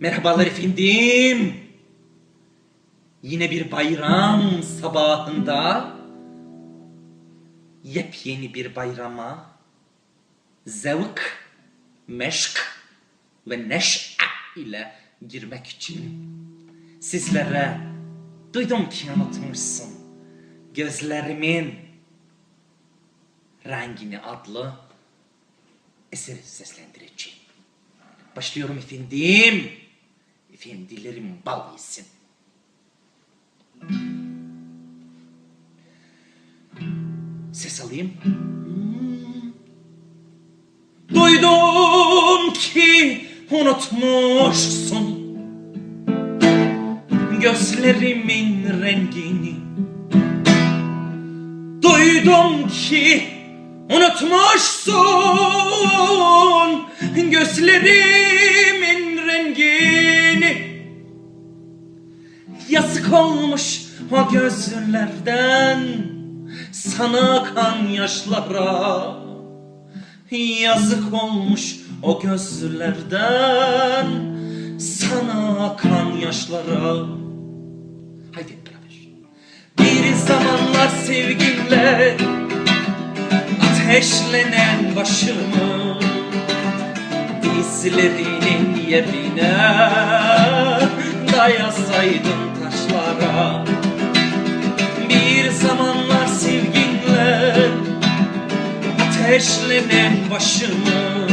Merhabalar efendim. Yine bir bayram sabahında yepyeni bir bayrama zevk, meşk ve neşe ile girmek için sizlere duydum ki unutmuşsun gözlerimin rengini adlı eseri seslendireceğim. Başlıyorum efendim. Efendilerim bal yesin. Ses alayım. Duydum ki unutmuşsun gözlerimin rengini. Duydum ki unutmuşsun gözlerimin Yazık o gözlerden sana akan yaşlara. Yazık olmuş o gözlerden sana akan yaşlara. Haydi beraber. Bir zamanlar sevginle ateşlenen başımı dizlerinin yerine dayasaydım Bir zamanlar sevginle ateşlenen başımı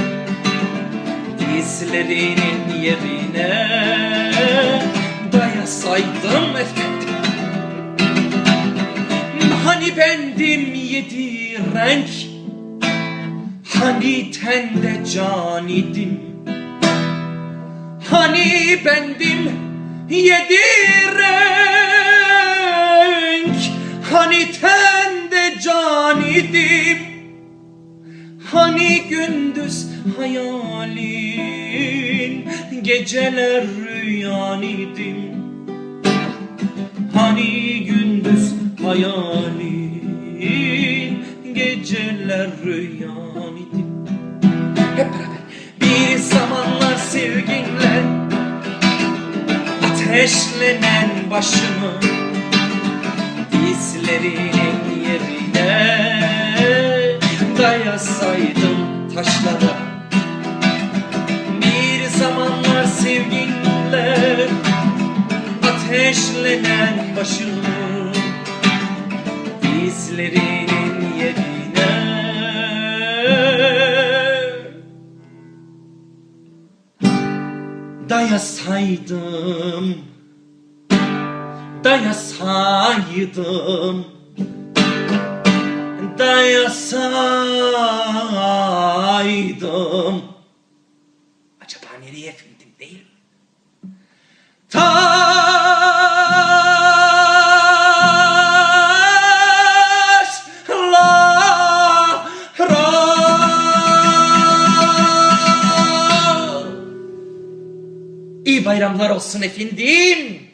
dizlerinin yerine dayasaydım efendim. Hani bendim yedi renk Hani tende can idim Hani bendim yedi renk idim Hani gündüz hayalin Geceler rüyan idim. Hani gündüz hayalin Geceler rüyan idim. Hep beraber. Bir zamanlar sevginle Ateşlenen başımı Dizlerinin Dayasaydım taşlara. Bir zamanlar sevginle ateşlenen başımı dizlerinin yerine. Dayasaydım dayasaydım dayasaydım acaba nereye efendim değil mi? İyi bayramlar olsun efendim.